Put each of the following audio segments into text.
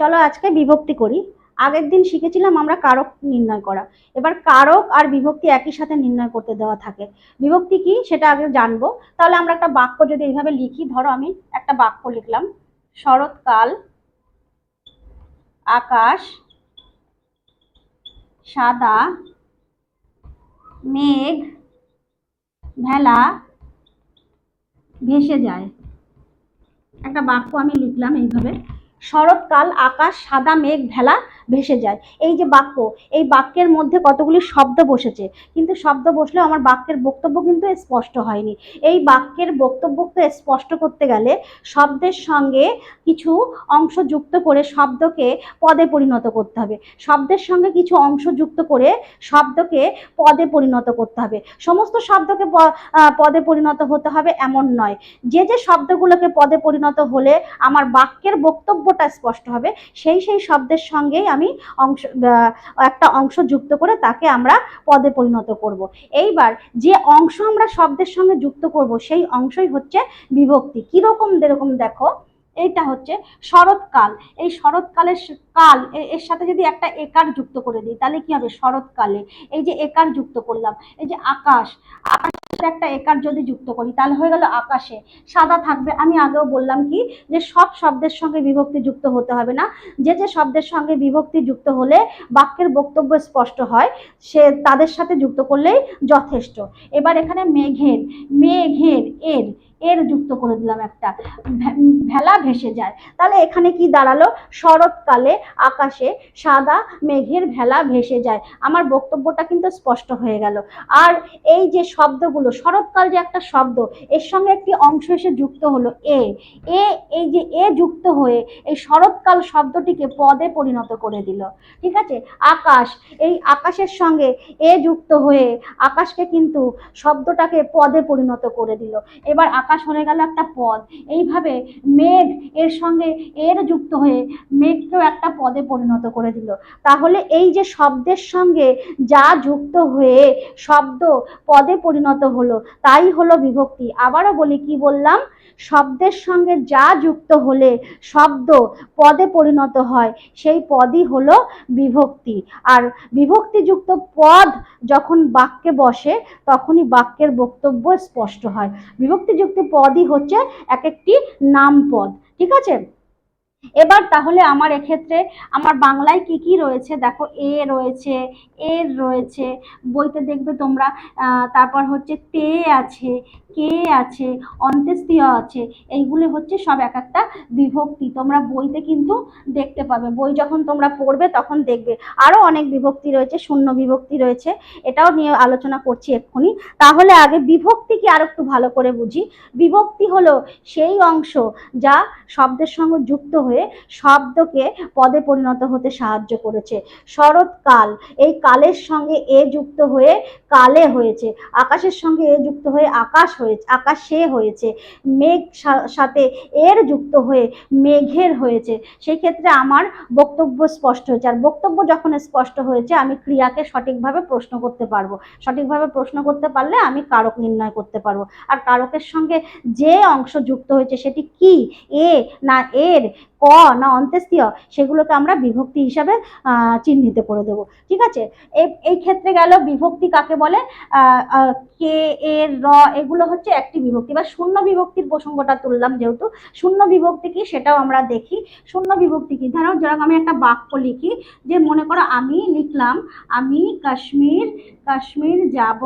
চলো আজকে বিভক্তি করি। আগের দিন শিখেছিলাম আমরা কারক নির্ণয় করা। এবার কারক আর বিভক্তি একই সাথে নির্ণয় করতে দেওয়া থাকে। বিভক্তি কি সেটা আগে জানব। তাহলে আমরা একটা বাক্য যদি এইভাবে লিখি, ধরো আমি একটা বাক্য লিখলাম। শরৎকাল, আকাশ, সাদা, মেঘ, ভেলা, ভেসে যায়। একটা বাক্য আমি লিখলাম এইভাবে। শরৎকাল, আকাশ, সাদা মেঘ, ভেলা ভেসে যায়। এই যে বাক্য, এই বাক্যের মধ্যে কতগুলি শব্দ বসেছে? কিন্তু শব্দ বসলেও আমার বাক্যের বক্তব্য কিন্তু স্পষ্ট হয়নি। এই বাক্যের বক্তব্যকে স্পষ্ট করতে গেলে শব্দের সঙ্গে কিছু অংশ যুক্ত করে শব্দকে পদে পরিণত করতে হবে। শব্দের সঙ্গে কিছু অংশ যুক্ত করে শব্দকে পদে পরিণত করতে হবে। সমস্ত শব্দকে পদে পরিণত হতে হবে এমন নয়। যে যে শব্দগুলোকে পদে পরিণত হলে আমার বাক্যের বক্তব্যটা স্পষ্ট হবে, সেই সেই শব্দের সঙ্গেই আমি অংশ একটা অংশ যুক্ত করে তাকে আমরা পদে পরিণত করব। এইবার যে অংশ আমরা শব্দের সঙ্গে যুক্ত করব, সেই অংশই হচ্ছে বিভক্তি কীরকম, যেরকম দেখো, এইটা হচ্ছে শরৎকাল এই শরৎকালের কাল এর সাথে যদি একটা একার যুক্ত করে দিই, তাহলে কি হবে? শরৎকালে। এই যে একার যুক্ত করলাম, এই যে আকাশ, আকাশের একটা একার যদি যুক্ত করি, তাহলে হয়ে গেল আকাশে। সাদা থাকবে। আমি আগেও বললাম কি, যে সব শব্দের সঙ্গে বিভক্তি যুক্ত হতে হবে না। যে যে শব্দের সঙ্গে বিভক্তি যুক্ত হলে বাক্যের বক্তব্য স্পষ্ট হয়, সে তাদের সাথে যুক্ত করলেই যথেষ্ট। এবার এখানে মেঘের মেঘের, এর এর যুক্ত করে দিলাম একটা। ভেলা ভেসে যায়। তাহলে এখানে কি দাঁড়াল? শরৎকালে আকাশে সাদা মেঘের ভেলা ভেসে যায়। আমার বক্তব্যটা কিন্তু স্পষ্ট হয়ে গেল। আর এই যে শব্দগুলো, শরৎকাল যে একটা শব্দ, এর সঙ্গে একটি অংশ এসে যুক্ত হলো এ। এ, এই যে এ যুক্ত হয়ে এই শরৎকাল শব্দটিকে পদে পরিণত করে দিল। ঠিক আছে? আকাশ, এই আকাশের সঙ্গে এ যুক্ত হয়ে আকাশকে কিন্তু শব্দটাকে পদে পরিণত করে দিল। এবার আকাশ হয়ে গেল একটা পদ। এইভাবে মেঘ এর সঙ্গে এর যুক্ত হয়ে মেঘকেও একটা পদে পরিণত করে দিল। তাহলে এই যে শব্দের সঙ্গে যা যুক্ত হয়ে শব্দ পদে পরিণত হলো, তাই হলো বিভক্তি। আবারও বলি, কি বললাম? শব্দের সঙ্গে যা যুক্ত হলে শব্দ পদে পরিণত হয়, সেই পদই হলো বিভক্তি। আর বিভক্তিযুক্ত পদ যখন বাক্যে বসে, তখনই বাক্যের বক্তব্য স্পষ্ট হয়। বিভক্তিযুক্ত পদই হচ্ছে এক একটি নাম পদ ঠিক আছে? এবার তাহলে আমার এক্ষেত্রে আমার বাংলায় কি কি রয়েছে? দেখো, এ রয়েছে এর রয়েছে, বইতে দেখবে তোমরা তারপর হচ্ছে তে আছে, কে আছে, অন্ত্যেষ্টিয় আছে, এইগুলি হচ্ছে সব এক একটা বিভক্তি। তোমরা বইতে কিন্তু দেখতে পাবে। বই যখন তোমরা পড়বে তখন দেখবে। আরও অনেক বিভক্তি রয়েছে, শূন্য বিভক্তি রয়েছে, এটাও নিয়ে আলোচনা করছি এক্ষুনি। তাহলে আগে বিভক্তি কি আর একটু ভালো করে বুঝি। বিভক্তি হলো সেই অংশ যা শব্দের সঙ্গে যুক্ত হয়ে শব্দকে পদে পরিণত হতে সাহায্য করেছে। শরৎকাল এই কালের সঙ্গে এ যুক্ত হয়ে কালে হয়েছে। আকাশের সঙ্গে যুক্ত হয়ে আকাশ হয়েছে, আকাশে হয়েছে। মেঘ সাথে এর যুক্ত হয়ে মেঘের হয়েছে। সেই ক্ষেত্রে আমার বক্তব্য স্পষ্ট হয়েছে। আর বক্তব্য যখন স্পষ্ট হয়েছে, আমি ক্রিয়াকে সঠিকভাবে প্রশ্ন করতে পারব। সঠিকভাবে প্রশ্ন করতে পারলে আমি কারক নির্ণয় করতে পারব। আর কারকের সঙ্গে যে অংশ যুক্ত হয়েছে, সেটি কি? এ না এর? ক না অন্ত্যেষ্টিয়? সেগুলোকে আমরা বিভক্তি হিসাবে চিহ্নিত করে দেবো। ঠিক আছে? এই ক্ষেত্রে গেল বিভক্তি কাকে বলে কে এর র এগুলো হচ্ছে একটি বিভক্তি। বা শূন্য বিভক্তির প্রসঙ্গটা তুললাম যেহেতু, শূন্য বিভক্তি কি সেটাও আমরা দেখি। শূন্য বিভক্তি কি? ধরো, যেরকম আমি একটা বাক্য লিখি যে, মনে করো আমি লিখলাম, আমি কাশ্মীর কাশ্মীর যাব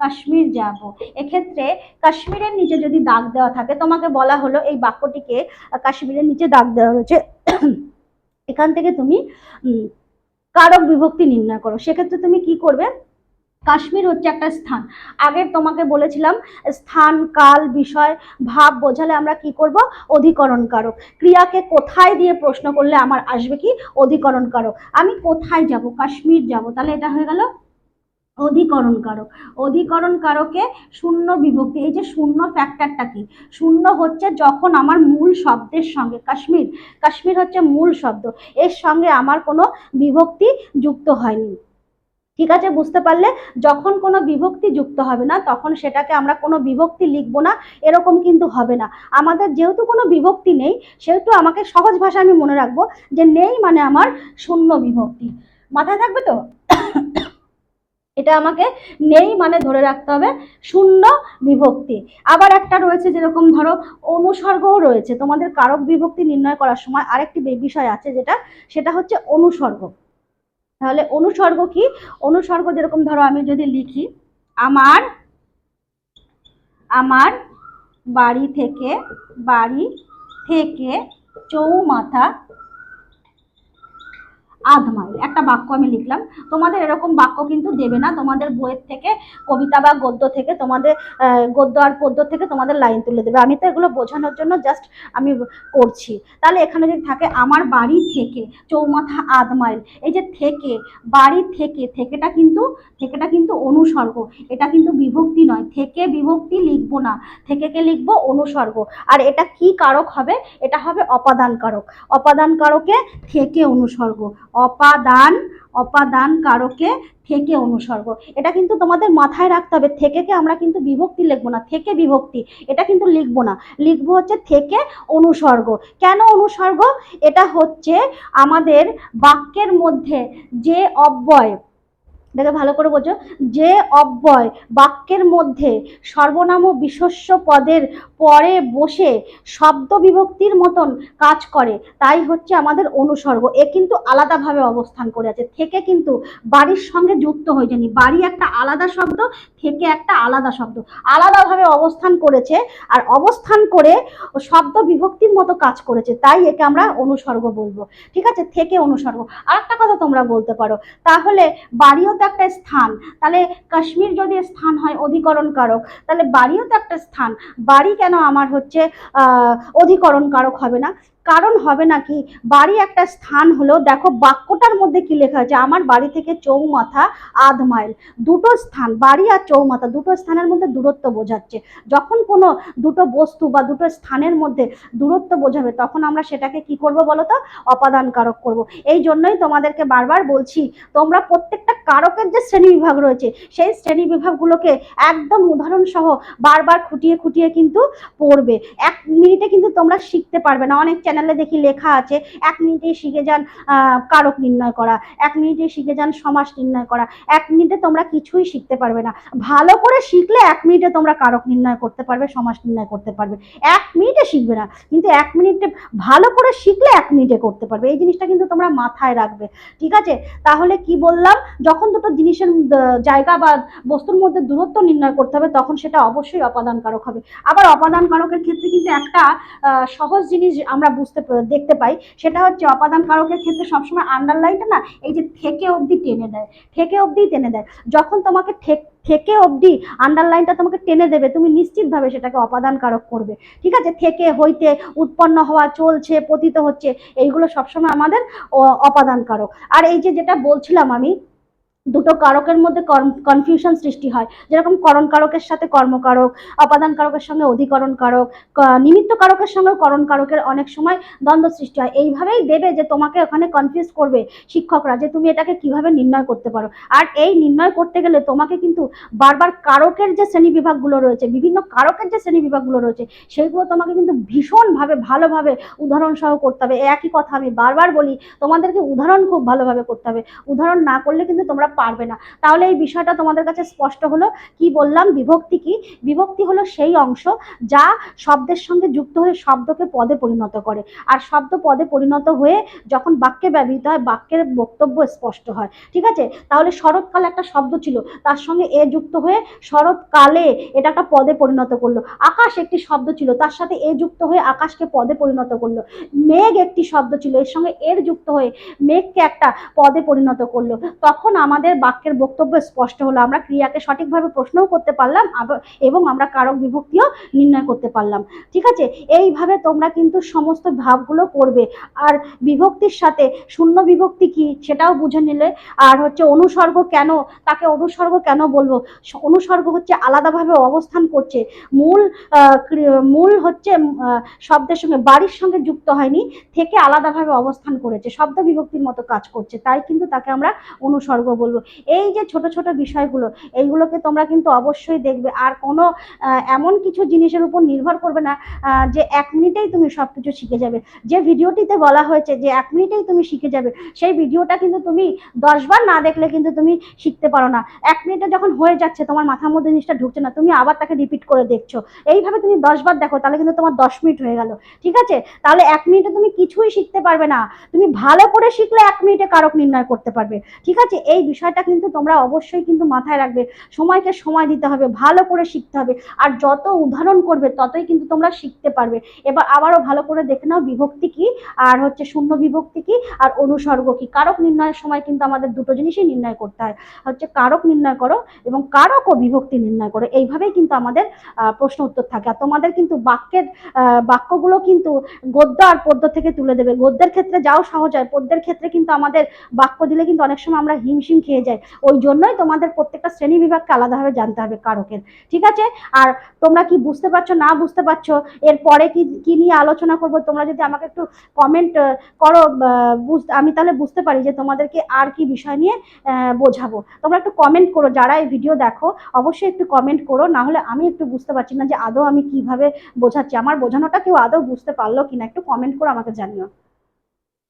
কাশ্মীর যাব। এক্ষেত্রে কাশ্মীরের নিচে যদি দাগ দেওয়া থাকে, তোমাকে বলা হলো এই বাক্যটিকে কাশ্মীরের নিচে দাগ দেওয়া রয়েছে এখান থেকে তুমি কারক বিভক্তি নির্ণয় করো। সেক্ষেত্রে তুমি কি করবে? কাশ্মীর হচ্ছে একটা স্থান। আগে তোমাকে বলেছিলাম, স্থান, কাল, বিষয়, ভাব বোঝালে আমরা কি করব? অধিকরণ কারক ক্রিয়াকে কোথায় দিয়ে প্রশ্ন করলে আমার আসবে কি? অধিকরণ কারক আমি কোথায় যাব? কাশ্মীর যাব। তাহলে এটা হয়ে গেল অধিকরণ কারক অধিকরণ কারকে শূন্য বিভক্তি। এই যে শূন্য ফ্যাক্টরটা কি? শূন্য হচ্ছে যখন আমার মূল শব্দের সঙ্গে, কাশ্মীর। কাশ্মীর হচ্ছে মূল শব্দ। এর সঙ্গে আমার কোনো বিভক্তি যুক্ত হয়নি। ঠিক আছে? বুঝতে পারলে? যখন কোনো বিভক্তি যুক্ত হবে না, তখন সেটাকে আমরা কোনো বিভক্তি লিখব না, এরকম কিন্তু হবে না। আমাদের যেহেতু কোনো বিভক্তি নেই, সেহেতু আমাকে সহজ ভাষা আমি মনে রাখব যে নেই মানে আমার শূন্য বিভক্তি। মাথায় থাকবে তো? এটা আমাকে নেই মানে ধরে রাখতে হবে, শূন্য বিভক্তি। আবার একটা রয়েছে যেরকম ধরো, অনুসর্গও রয়েছে। তোমাদের কারক বিভক্তি নির্ণয় করার সময় আরেকটি বিষয় আছে যেটা, সেটা হচ্ছে অনুসর্গ। তাহলে অনুসর্গ কি? অনুসর্গ যেরকম ধরো আমি যদি লিখি, আমার আমার বাড়ি থেকে বাড়ি থেকে চৌমাথা আধ মাইল। একটা বাক্য আমি লিখলাম, তোমাদের এরকম বাক্য কিন্তু দেবে না। তোমাদের বইয়ের থেকে, কবিতা বা গদ্য থেকে, তোমাদের গদ্য আর পদ্য থেকে তোমাদের লাইন তুলে দেবে। আমি তো এগুলো বোঝানোর জন্য জাস্ট আমি করছি। তাহলে এখানে যদি থাকে, আমার বাড়ি থেকে, চৌমাথা আধ মাইল। এই যে থেকে, বাড়ি থেকে, থেকেটা কিন্তু থেকেটা কিন্তু অনুসর্গ। এটা কিন্তু বিভক্তি নয়। থেকে বিভক্তি লিখব না। থেকেকে লিখব অনুসর্গ। আর এটা কি কারক হবে? এটা হবে অপাদান কারক। অপাদান কারকে থেকে অনুসর্গ। অপাদান অপাদান কারকে থেকে অনুসর্গ। এটা কিন্তু তোমাদের মাথায় রাখতে হবে। থেকেকে আমরা কিন্তু বিভক্তি লিখব না। থেকে বিভক্তি, এটা কিন্তু লিখব না। লিখব হচ্ছে থেকে অনুসর্গ। কেন অনুসর্গ? এটা হচ্ছে আমাদের বাক্যের মধ্যে যে অব্যয় এটাকে ভালো করে বোঝো। যে অব্যয় বাক্যের মধ্যে সর্বনাম বিশস্য পদের পরে বসে শব্দ বিভক্তির মতন কাজ করে, তাই হচ্ছে আমাদের অনুসর্গ। এ কিন্তু আলাদাভাবে অবস্থান করে আছে। থেকে কিন্তু বাড়ির সঙ্গে যুক্ত হয়ে যায়নি। বাড়ি একটা আলাদা শব্দ, থেকে একটা আলাদা শব্দ। আলাদাভাবে অবস্থান করেছে আর অবস্থান করে শব্দ বিভক্তির মতো কাজ করেছে, তাই একে আমরা অনুসর্গ বলব। ঠিক আছে? থেকে অনুসর্গ। আর একটা কথা তোমরা বলতে পারো। তাহলে বাড়িও একটা স্থান, তাহলে কাশ্মীর যদি স্থান হয় অধিকরণ কারক তাহলে বাড়িও তো একটা স্থান, বাড়ি কেন আমার হচ্ছে অধিকরণ কারক হবে না? কারণ হবে নাকি? বাড়ি একটা স্থান হলো, দেখো বাক্যটার মধ্যে কি লেখা আছে? আমার বাড়ি থেকে চৌমাথা আধ মাইল। দুটো স্থান, বাড়ি আর চৌমাথা, দুটো স্থানের মধ্যে দূরত্ব বোঝাচ্ছে। যখন কোনো দুটো বস্তু বা দুটো স্থানের মধ্যে দূরত্ব বোঝাবে, তখন আমরা সেটাকে কি করব বলো তো? অপাদান কারক করব। এই জন্যই তোমাদেরকে বারবার বলছি, তোমরা প্রত্যেকটা কারকের যে শ্রেণি বিভাগ রয়েছে, সেই শ্রেণি বিভাগগুলোকে একদম উদাহরণ সহ বারবার খুঁটিয়ে খুঁটিয়ে কিন্তু পড়বে। এক মিনিটে কিন্তু তোমরা শিখতে পারবে না। অনেক চ্যানেলে দেখি লেখা আছে, এক মিনিটেই শিখে যান কারক নির্ণয় করা, এক মিনিটে শিখে যান সমাস নির্ণয় করা, এক মিনিটে তোমরা কিছুই শিখতে পারবে না। ভালো করে শিখলে এক মিনিটে তোমরা কারক নির্ণয় করতে পারবে, সমাস নির্ণয় করতে পারবে। এক মিনিটে শিখবে না, কিন্তু এক মিনিটে ভালো করে শিখলে এক মিনিটে করতে পারবে। এই জিনিসটা কিন্তু তোমরা মাথায় রাখবে, ঠিক আছে? তাহলে কি বললাম? যখন দুটো জিনিসের জায়গা বা বস্তুর মধ্যে দূরত্ব নির্ণয় করতে হবে, তখন সেটা অবশ্যই অপাদান কারক হবে। আবার অপাদান কারকের ক্ষেত্রে কিন্তু একটা সহজ জিনিস আমরা বুঝতে দেখতে পাই, সেটা হচ্ছে অপাদান কারকের ক্ষেত্রে সবসময় আন্ডারলাইনটা না, এই যে থেকে অবধি টেনে দেয়, থেকে অবধি টেনে দেয়। যখন তোমাকে ঠেক- থেকে অবধি আন্ডারলাইনটা তোমাকে টেনে দেবে, তুমি নিশ্চিতভাবে সেটাকে অপাদান কারক করবে। ঠিক আছে? থেকে, হইতে, উৎপন্ন হওয়া, চলছে, পতিত হচ্ছে, এইগুলো সবসময় আমাদের অপাদান কারক। আর এই যে যেটা বলছিলাম আমি দুটো কারকের মধ্যে কনফিউশন সৃষ্টি হয়। যেরকম করণ কারকের সাথে কর্মকারক অপাদান কারকের সঙ্গে অধিকরণ কারক নিমিত্ত কারকের সঙ্গে করণ কারকের অনেক সময় দ্বন্দ্ব সৃষ্টি হয়। এইভাবেই দেবে যে তোমাকে ওখানে কনফিউজ করবে শিক্ষকরা যে তুমি এটাকে কীভাবে নির্ণয় করতে পারো। আর এই নির্ণয় করতে গেলে তোমাকে কিন্তু বারবার কারকের যে শ্রেণি বিভাগগুলো রয়েছে, বিভিন্ন কারকের যে শ্রেণি বিভাগগুলো রয়েছে সেইগুলো তোমাকে কিন্তু ভীষণভাবে ভালোভাবে উদাহরণ সহ করতে হবে। একই কথা আমি বারবার বলি, তোমাদেরকে উদাহরণ খুব ভালোভাবে করতে হবে। উদাহরণ না করলে কিন্তু তোমরা পারবে না। তাহলে এই বিষয়টা তোমাদের কাছে স্পষ্ট হলো। কি বললাম? বিভক্তি কি? বিভক্তি হলো সেই অংশ যা শব্দের সঙ্গে যুক্ত হয়ে শব্দকে পদে পরিণত করে। আর শব্দ পদে পরিণত হয়ে যখন বাক্যে ব্যবহৃত হয়, বাক্যের বক্তব্য স্পষ্ট হয়। ঠিক আছে? তাহলে শরৎকাল একটা শব্দ ছিল। তার সঙ্গে এ যুক্ত হয়ে শরৎকালে এটা একটা পদে পরিণত করল। আকাশ একটি শব্দ ছিল। তার সাথে এ যুক্ত হয়ে আকাশকে পদে পরিণত করল। মেঘ একটি শব্দ ছিল। এর সঙ্গে এর যুক্ত হয়ে মেঘকে একটা পদে পরিণত করল। তখন আমাদের বাক্যের বক্তব্য স্পষ্ট হলো। আমরা ক্রিয়াকে সঠিকভাবে প্রশ্নও করতে পারলাম এবং আমরা কারক বিভক্তিও নির্ণয় করতে পারলাম। ঠিক আছে? এইভাবে তোমরা কিন্তু সমস্ত ভাবগুলো করবে। আর বিভক্তির সাথে শূন্য বিভক্তি কি সেটাও বুঝে নিলে। আর হচ্ছে অনুসর্গ কেন, তাকে অনুসর্গ কেন বলব? অনুসর্গ হচ্ছে আলাদাভাবে অবস্থান করছে। মূল মূল হচ্ছে শব্দের সঙ্গে বাড়ির সঙ্গে যুক্ত হয়নি, থেকে আলাদাভাবে অবস্থান করেছে। শব্দ বিভক্তির মতো কাজ করছে। তাই কিন্তু তাকে আমরা অনুসর্গ বলব। করবে এই যে ছোট ছোট বিষয়গুলো, এইগুলোকে তোমরা কিন্তু অবশ্যই দেখবে। আর কোনো এমন কিছু জিনিসের উপর নির্ভর করবে না যে এক মিনিটেই তুমি সব কিছু শিখে যাবে। যে ভিডিওটিতে বলা হয়েছে যে এক মিনিটেই তুমি শিখে যাবে, সেই ভিডিওটা কিন্তু তুমি দশবার না দেখলে কিন্তু তুমি শিখতে পারো না। এক মিনিটে যখন হয়ে যাচ্ছে, তোমার মাথার মধ্যে জিনিসটা ঢুকছে না, তুমি আবার তাকে রিপিট করে দেখছ। এইভাবে তুমি দশবার দেখো, তাহলে কিন্তু তোমার দশ মিনিট হয়ে গেল। ঠিক আছে? তাহলে এক মিনিটে তুমি কিছুই শিখতে পারবে না। তুমি ভালো করে শিখলে এক মিনিটে কারক নির্ণয় করতে পারবে। ঠিক আছে? এই বিষয়টা কিন্তু তোমরা অবশ্যই কিন্তু মাথায় রাখবে। সময়কে সময় দিতে হবে, ভালো করে শিখতে হবে। আর যত উদাহরণ করবে, ততই কিন্তু তোমরা শিখতে পারবে। এবার আবারও ভালো করে দেখে নাও বিভক্তি কি, আর হচ্ছে শূন্য বিভক্তি কি, আর অনুসর্গ কি। কারক নির্ণয়ের সময় কিন্তু আমাদের দুটো জিনিসই নির্ণয় করতে হয়। হচ্ছে কারক নির্ণয় করো এবং কারক ও বিভক্তি নির্ণয় করো। এইভাবেই কিন্তু আমাদের প্রশ্ন উত্তর থাকে। আর তোমাদের কিন্তু বাক্যের বাক্যগুলো কিন্তু গদ্য আর পদ্য থেকে তুলে দেবে। গদ্যের ক্ষেত্রে যাও সহজ হয়। পদ্যের ক্ষেত্রে কিন্তু আমাদের বাক্য দিলে কিন্তু অনেক সময় আমরা হিমশিম খেয়ে যায়। ওই জন্যই তোমাদের প্রত্যেকটা শ্রেণি বিভাগকে আলাদাভাবে জানতে হবে কারকের। ঠিক আছে? আর তোমরা কি বুঝতে পারছ না বুঝতে পারছ এরপরে কি কি নিয়ে আলোচনা করব? তোমরা যদি আমাকে একটু কমেন্ট করো আহ, বুঝ- আমি তাহলে বুঝতে পারি যে তোমাদেরকে আর কি বিষয় নিয়ে বোঝাবো। তোমরা একটু কমেন্ট করো যারা এই ভিডিও দেখো অবশ্যই একটু কমেন্ট করো না হলে আমি একটু বুঝতে পারছি না যে আদৌ আমি কীভাবে বোঝাচ্ছি। আমার বোঝানোটা কেউ আদৌ বুঝতে পারল কিনা একটু কমেন্ট করে আমাকে জানিও।